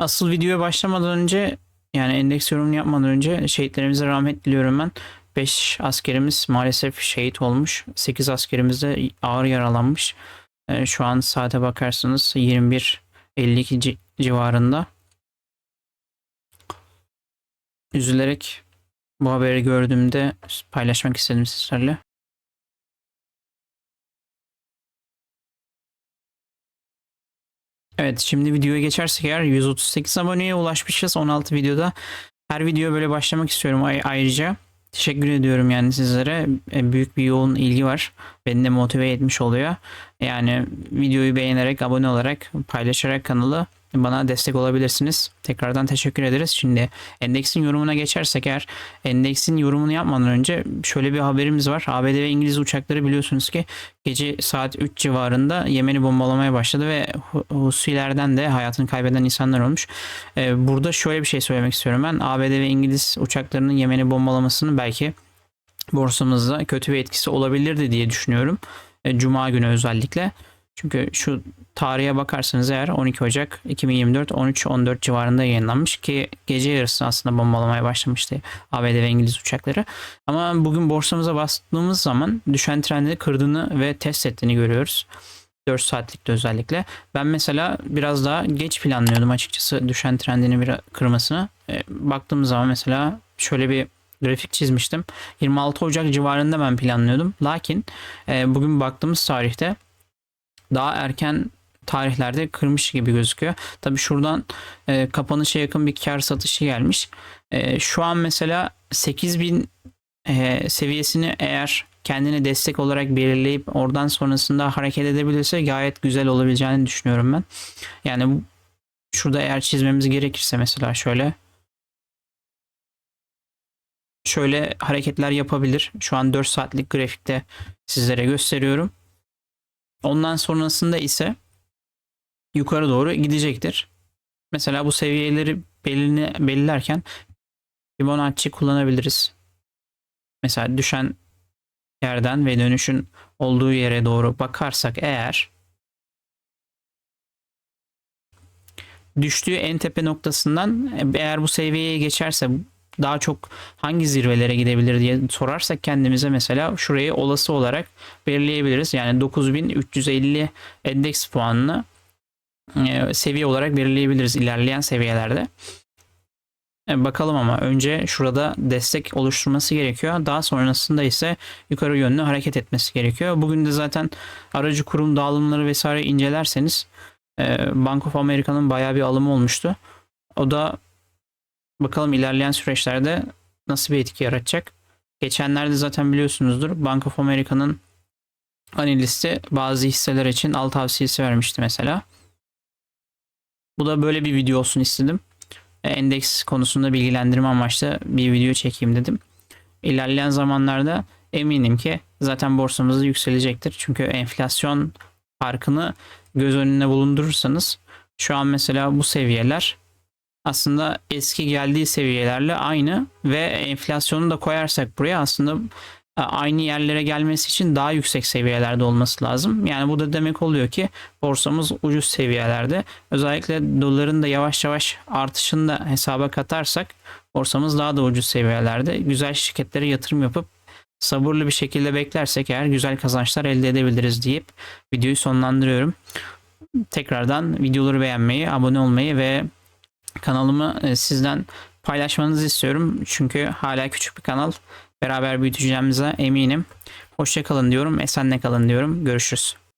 Asıl videoya başlamadan önce yani endeks yorumunu yapmadan önce şehitlerimize rahmet diliyorum ben. 5 askerimiz maalesef şehit olmuş. 8 askerimiz de ağır yaralanmış. Ee, şu an saate bakarsanız 21.52 ci- civarında. Üzülerek bu haberi gördüğümde paylaşmak istedim sizlerle. Evet şimdi videoya geçersek eğer 138 aboneye ulaşmışız 16 videoda. Her videoya böyle başlamak istiyorum Ay- ayrıca. Teşekkür ediyorum yani sizlere. E, Büyük bir yoğun ilgi var. Beni de motive etmiş oluyor. Yani videoyu beğenerek, abone olarak, paylaşarak kanalı bana destek olabilirsiniz. Tekrardan teşekkür ederiz. Şimdi endeksin yorumuna geçersek eğer endeksin yorumunu yapmadan önce şöyle bir haberimiz var. ABD ve İngiliz uçakları biliyorsunuz ki gece saat 3 civarında Yemen'i bombalamaya başladı ve Hu- Husilerden de hayatını kaybeden insanlar olmuş. Ee, burada şöyle bir şey söylemek istiyorum ben. ABD ve İngiliz uçaklarının Yemen'i bombalamasının belki borsamızda kötü bir etkisi olabilirdi diye düşünüyorum. E, Cuma günü özellikle. Çünkü şu tarihe bakarsanız eğer 12 Ocak 2024 13-14 civarında yayınlanmış ki gece yarısı aslında bombalamaya başlamıştı ABD ve İngiliz uçakları. Ama bugün borsamıza bastığımız zaman düşen trendi kırdığını ve test ettiğini görüyoruz. 4 saatlikte özellikle. Ben mesela biraz daha geç planlıyordum açıkçası düşen trendini bir kırmasını. E, baktığımız zaman mesela şöyle bir grafik çizmiştim. 26 Ocak civarında ben planlıyordum. Lakin e, bugün baktığımız tarihte daha erken tarihlerde kırmış gibi gözüküyor. Tabi şuradan e, kapanışa yakın bir kar satışı gelmiş. E, şu an mesela 8000 e, seviyesini eğer kendine destek olarak belirleyip oradan sonrasında hareket edebilirse gayet güzel olabileceğini düşünüyorum ben. Yani şurada eğer çizmemiz gerekirse mesela şöyle şöyle hareketler yapabilir. Şu an 4 saatlik grafikte sizlere gösteriyorum. Ondan sonrasında ise yukarı doğru gidecektir. Mesela bu seviyeleri belirli, belirlerken Fibonacci kullanabiliriz. Mesela düşen yerden ve dönüşün olduğu yere doğru bakarsak eğer düştüğü en tepe noktasından eğer bu seviyeye geçerse daha çok hangi zirvelere gidebilir diye sorarsak kendimize mesela şurayı olası olarak belirleyebiliriz. Yani 9350 endeks puanını e, seviye olarak belirleyebiliriz ilerleyen seviyelerde. E, Bakalım ama önce şurada destek oluşturması gerekiyor. Daha sonrasında ise yukarı yönlü hareket etmesi gerekiyor. Bugün de zaten aracı kurum dağılımları vesaire incelerseniz e, Bank of America'nın bayağı bir alımı olmuştu. O da bakalım ilerleyen süreçlerde nasıl bir etki yaratacak. Geçenlerde zaten biliyorsunuzdur Bank of America'nın analisti bazı hisseler için al tavsiyesi vermişti mesela. Bu da böyle bir video olsun istedim. E, Endeks konusunda bilgilendirme amaçlı bir video çekeyim dedim. İlerleyen zamanlarda eminim ki zaten borsamız yükselecektir. Çünkü enflasyon farkını göz önüne bulundurursanız şu an mesela bu seviyeler aslında eski geldiği seviyelerle aynı ve enflasyonu da koyarsak buraya aslında e, aynı yerlere gelmesi için daha yüksek seviyelerde olması lazım. Yani bu da demek oluyor ki borsamız ucuz seviyelerde. Özellikle doların da yavaş yavaş artışını da hesaba katarsak borsamız daha da ucuz seviyelerde. Güzel şirketlere yatırım yapıp sabırlı bir şekilde beklersek eğer güzel kazançlar elde edebiliriz deyip videoyu sonlandırıyorum. Tekrardan videoları beğenmeyi, abone olmayı ve kanalımı e, sizden paylaşmanızı istiyorum. Çünkü hala küçük bir kanal. Beraber büyüteceğimize eminim. Hoşça kalın diyorum. Esenle kalın diyorum. Görüşürüz.